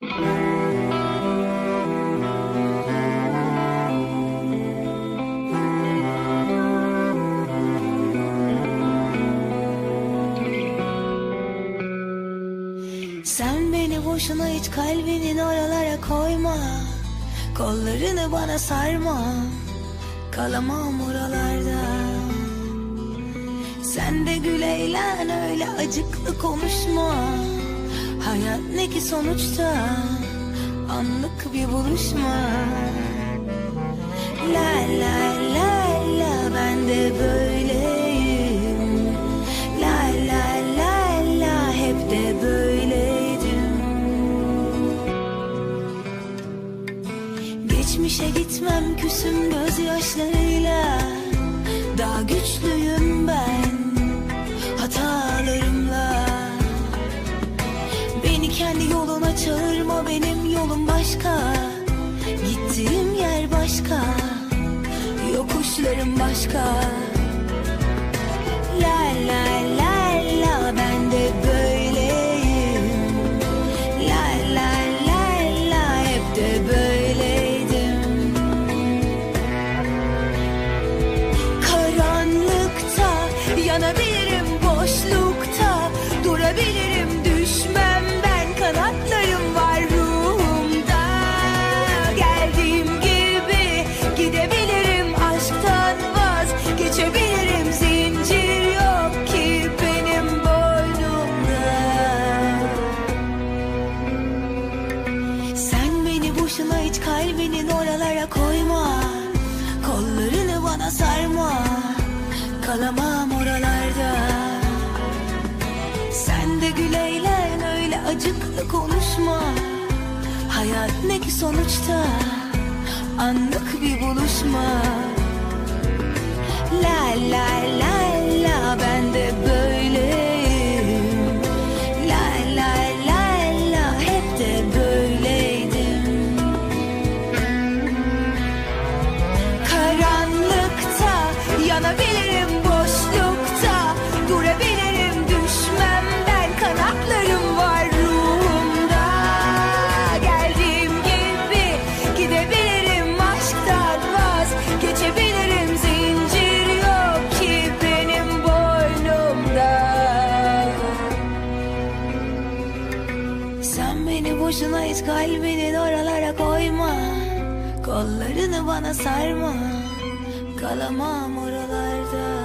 Sen beni boşuna hiç kalbinin oralara koyma. Kollarını bana sarma. Kalamam oralarda. Sen de gül eğlen öyle acıklı konuşma Hayat ne ki sonuçta? Anlık bir buluşma. La la la la ben de böyleyim. La la la la hep de böyleydim. Geçmişe gitmem küsüm gözyaşlarıyla. Daha güçlüyüm ben. Hatalarımla çağırma benim yolum başka. Gittiğim yer başka. Yokuşlarım başka. La la la la ben de böyleyim. La la la la hep de böyleydim. Karanlıkta yanabilirim hiç kalbinin oralara koyma. Kollarını bana sarma. Kalamam oralarda. Sen de gül eğlen öyle acıklı konuşma. Hayat ne ki sonuçta? Anlık bir buluşma. La la la Sen beni boşuna hiç kalbinin oralara koyma. Kollarını bana sarma. Kalamam oralarda.